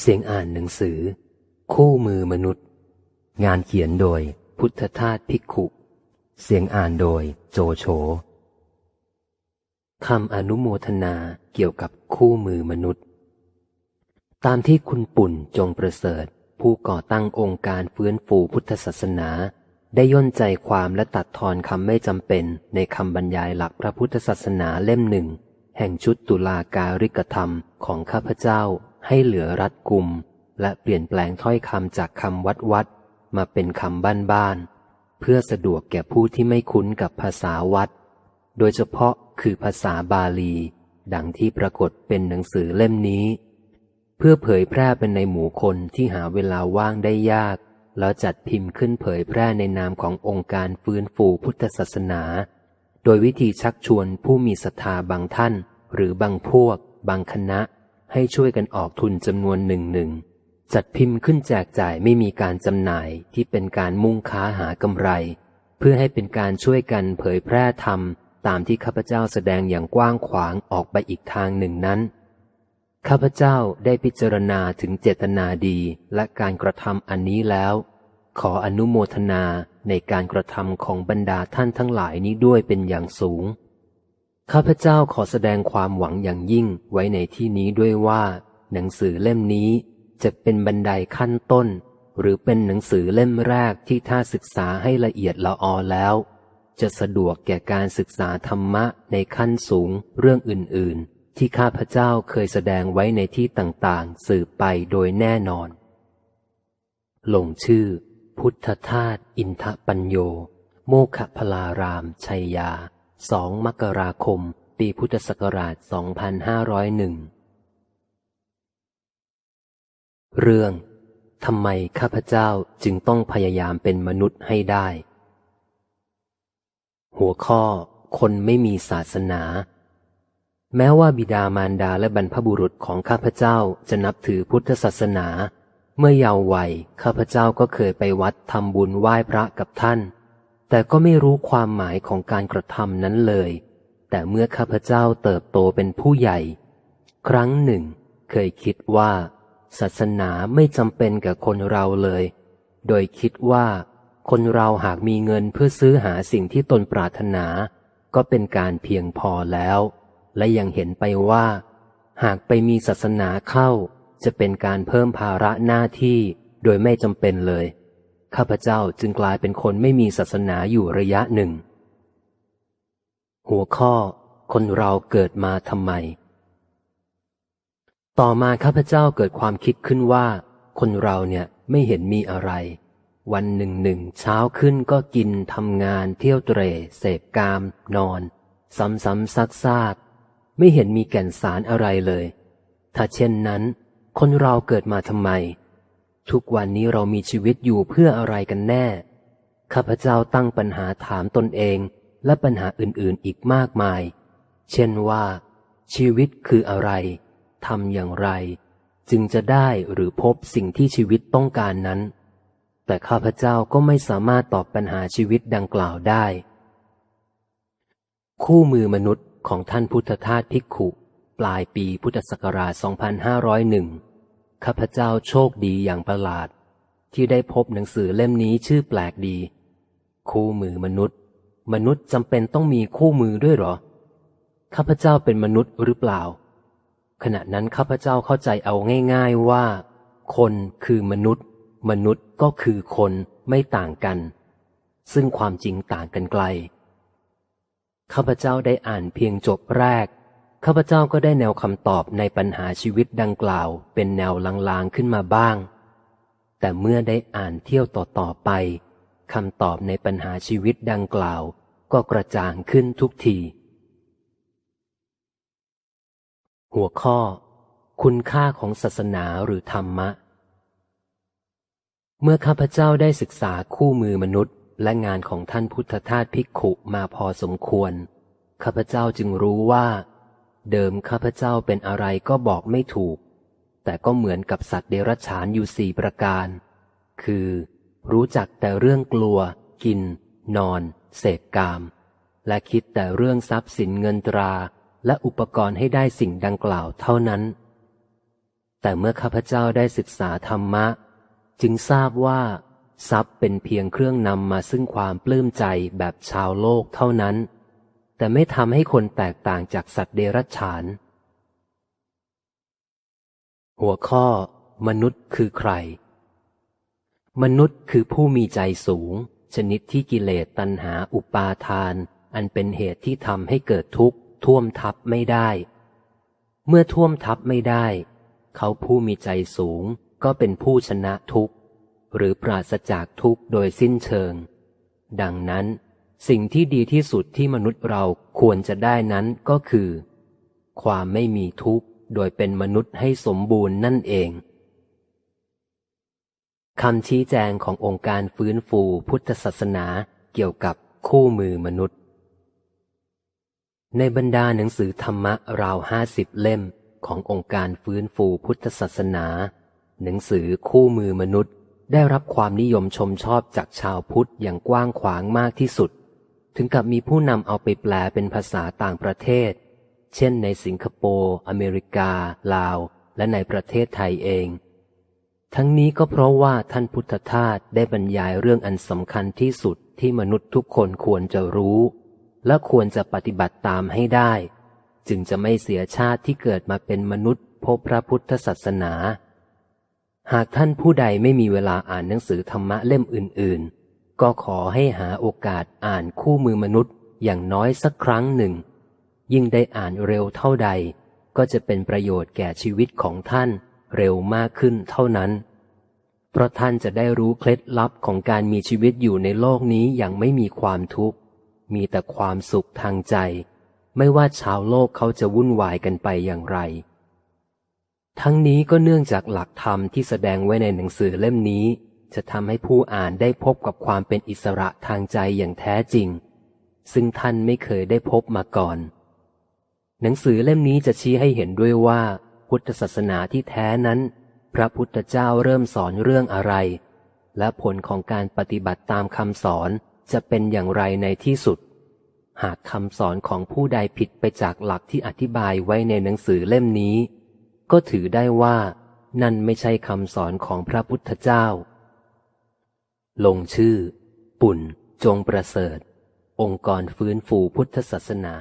เสียงอ่านหนังสือ คู่มือมนุษย์ งานเขียนโดยพุทธทาสภิกขุ เสียงอ่านโดยโจโฉคำอนุโมทนาเกี่ยวกับคู่มือมนุษย์ ตามที่คุณปุ่นจงประเสริฐ ผู้ก่อตั้งองค์การฟื้นฟูพุทธศาสนา ได้ย่นใจความและตัดทอนคำไม่จำเป็นในคำบรรยายหลักพระพุทธศาสนาเล่มหนึ่ง แห่งชุดตุลาการิกธรรมของข้าพเจ้า ให้เหลือรัดกุม และเปลี่ยนแปลงถ้อยคำจากคำวัดวัดมาเป็นคำบ้านบ้านๆเพื่อสะดวกแก่ผู้ที่ไม่คุ้นกับภาษาวัด โดยเฉพาะคือภาษาบาลี ดังที่ปรากฏเป็นหนังสือเล่มนี้ เพื่อเผยแพร่เป็นในหมู่คนที่หาเวลาว่างได้ยาก แล้วจัดพิมพ์ขึ้นเผยแพร่ในนามขององค์การฟื้นฟูพุทธศาสนา โดยวิธีชักชวนผู้มีศรัทธาบางท่าน หรือบางพวก บางคณะ ให้ช่วยกันออกทุนจำนวนหนึ่งหนึ่งจัดพิมพ์ขึ้นแจกจ่ายไม่มีการจำหน่ายที่เป็นการมุ่งค้าหากำไร เพื่อให้เป็นการช่วยกันเผยแพร่ธรรม ตามที่ข้าพเจ้าแสดงอย่างกว้างขวางออกไปอีกทางหนึ่งนั้น ข้าพเจ้าได้พิจารณาถึงเจตนาดีและการกระทำอันนี้แล้ว ขออนุโมทนาในการกระทำของบรรดาท่านทั้งหลายนี้ด้วยเป็นอย่างสูง ข้าพเจ้าขอแสดงความหวังอย่างยิ่งไว้ในที่นี้ด้วยว่า หนังสือเล่มนี้จะเป็นบันไดขั้นต้น หรือเป็นหนังสือเล่มแรกที่ถ้าศึกษาให้ละเอียดละออแล้ว จะสะดวกแก่การศึกษาธรรมะในขั้นสูงเรื่องอื่น ๆ ที่ข้าพเจ้าเคยแสดงไว้ในที่ต่างๆ สืบไปโดยแน่นอน ลงชื่อ พุทธทาสอินทปัญโย โมคพลารามชัยยา สองมกราคม ปีพุทธศักราช 2501 เรื่องทำไมข้าพเจ้าจึงต้องพยายามเป็นมนุษย์ให้ได้ หัวข้อ คนไม่มีศาสนา แม้ว่าบิดามารดาและบรรพบุรุษของข้าพเจ้าจะนับถือพุทธศาสนา เมื่อเยาว์วัยข้าพเจ้าก็เคยไปวัดทำบุญไหว้พระกับท่าน แต่ก็ไม่รู้ความหมายของการกระทำนั้นเลย แต่เมื่อข้าพเจ้าเติบโตเป็นผู้ใหญ่ ครั้งหนึ่ง เคยคิดว่า ศาสนาไม่จำเป็นกับคนเราเลย โดยคิดว่า คนเราหากมีเงินเพื่อซื้อหาสิ่งที่ตนปรารถนา ก็เป็นการเพียงพอแล้ว และยังเห็นไปว่า หากไปมีศาสนาเข้า จะเป็นการเพิ่มภาระหน้าที่โดยไม่จำเป็นเลย ข้าพเจ้าจึงกลายเป็นคนไม่มีศาสนาอยู่ระยะหนึ่ง หัวข้อ คนเราเกิดมาทำไม ต่อมาข้าพเจ้าเกิดความคิดขึ้นว่า คนเราเนี่ยไม่เห็นมีอะไร วันหนึ่งหนึ่งเช้าขึ้นก็กินทำงาน เที่ยวเตรเสพกาม นอน ซ้ำๆซักซากไม่เห็นมีแก่นสารอะไรเลย ถ้าเช่นนั้น คนเราเกิดมาทำไม ทุกวันนี้เรามีชีวิตอยู่เพื่ออะไรกันแน่ ข้าพเจ้าตั้งปัญหาถามตนเองและปัญหาอื่นๆอีกมากมาย เช่นว่า ชีวิตคืออะไรทำอย่างไร จึงจะได้หรือพบสิ่งที่ชีวิตต้องการนั้น แต่ข้าพเจ้าก็ไม่สามารถตอบปัญหาชีวิตดังกล่าวได้ คู่มือมนุษย์ของท่านพุทธทาสภิกขุ ปลายปีพุทธศักราช 2501 ข้าพเจ้าโชคดีอย่างประหลาด ที่ได้พบหนังสือเล่มนี้ชื่อแปลกดี คู่มือมนุษย์ มนุษย์จำเป็นต้องมีคู่มือด้วยหรอ ข้าพเจ้าเป็นมนุษย์หรือเปล่า ขณะนั้นข้าพเจ้าเข้าใจเอาง่าย ๆว่า คนคือมนุษย์ มนุษย์ก็คือคนไม่ต่างกัน ซึ่งความจริงต่างกันไกล ข้าพเจ้าได้อ่านเพียงจบแรก ข้าพเจ้าก็ได้แนวคำตอบในปัญหาชีวิตดังกล่าว เป็นแนวลางๆขึ้นมาบ้าง แต่เมื่อได้อ่านเที่ยวต่อๆไปคำตอบในปัญหาชีวิตดังกล่าว ก็กระจ่างขึ้นทุกที หัวข้อ คุณค่าของศาสนาหรือธรรมะ เมื่อข้าพเจ้าได้ศึกษาคู่มือมนุษย์ และงานของท่านพุทธทาสภิกขุมาพอสมควร ข้าพเจ้าจึงรู้ว่า เดิมข้าพเจ้าเป็นอะไรก็บอกไม่ถูก แต่ก็เหมือนกับสัตว์เดรัจฉานอยู่สี่ประการ คือ รู้จักแต่เรื่องกลัว กิน นอน เสพกาม และคิดแต่เรื่องทรัพย์สินเงินตราและอุปกรณ์ให้ได้สิ่งดังกล่าวเท่านั้น แต่เมื่อข้าพเจ้าได้ศึกษาธรรมะ จึงทราบว่า ทรัพย์เป็นเพียงเครื่องนำมาซึ่งความปลื้มใจแบบชาวโลกเท่านั้น แต่ไม่ทำให้คนแตกต่างจากสัตว์เดรัจฉาน หัวข้อ มนุษย์คือใคร มนุษย์คือผู้มีใจสูง ชนิดที่กิเลสตัณหาอุปาทาน อันเป็นเหตุที่ทำให้เกิดทุกข์ ท่วมทับไม่ได้ เมื่อท่วมทับไม่ได้ เขาผู้มีใจสูงก็เป็นผู้ชนะทุกข์ หรือปราศจากทุกข์โดยสิ้นเชิง ดังนั้น สิ่งที่ดีที่สุดที่มนุษย์เราควรจะได้นั้นก็คือ ความไม่มีทุกข์โดยเป็นมนุษย์ให้สมบูรณ์นั่นเองคำชี้แจงขององค์การฟื้นฟูพุทธศาสนาเกี่ยวกับคู่มือมนุษย์ ในบรรดาหนังสือธรรมะราวห้าสิบเล่มขององค์การฟื้นฟูพุทธศาสนา หนังสือคู่มือมนุษย์ ได้รับความนิยมชมชอบจากชาวพุทธอย่างกว้างขวางมากที่สุด ถึงกับมีผู้นำเอาไปแปลเป็นภาษาต่างประเทศ เช่นในสิงคโปร์ อเมริกา ลาว และในประเทศไทยเอง ทั้งนี้ก็เพราะว่าท่านพุทธทาสได้บรรยายเรื่องอันสำคัญที่สุดที่มนุษย์ทุกคนควรจะรู้ และควรจะปฏิบัติตามให้ได้ จึงจะไม่เสียชาติที่เกิดมาเป็นมนุษย์พบพระพุทธศาสนา หากท่านผู้ใดไม่มีเวลาอ่านหนังสือธรรมะเล่มอื่นๆ ก็ขอให้หาโอกาสอ่านคู่มือมนุษย์อย่างน้อยสักครั้งหนึ่ง ยิ่งได้อ่านเร็วเท่าใด ก็จะเป็นประโยชน์แก่ชีวิตของท่านเร็วมากขึ้นเท่านั้น เพราะท่านจะได้รู้เคล็ดลับของการมีชีวิตอยู่ในโลกนี้อย่างไม่มีความทุกข์ มีแต่ความสุขทางใจ ไม่ว่าชาวโลกเขาจะวุ่นวายกันไปอย่างไร ทั้งนี้ก็เนื่องจากหลักธรรมที่แสดงไว้ในหนังสือเล่มนี้ จะทำให้ผู้อ่านได้พบกับความเป็นอิสระทางใจอย่างแท้จริง ซึ่งท่านไม่เคยได้พบมาก่อน หนังสือเล่มนี้จะชี้ให้เห็นด้วยว่า พุทธศาสนาที่แท้นั้น พระพุทธเจ้าเริ่มสอนเรื่องอะไร และผลของการปฏิบัติตามคำสอนจะเป็นอย่างไรในที่สุด หากคำสอนของผู้ใดผิดไปจากหลักที่อธิบายไว้ในหนังสือเล่มนี้ ก็ถือได้ว่านั่นไม่ใช่คำสอนของพระพุทธเจ้า ลงชื่อ ปุ่น จงประเสริฐ องค์กรฟื้นฟูพุทธศาสนา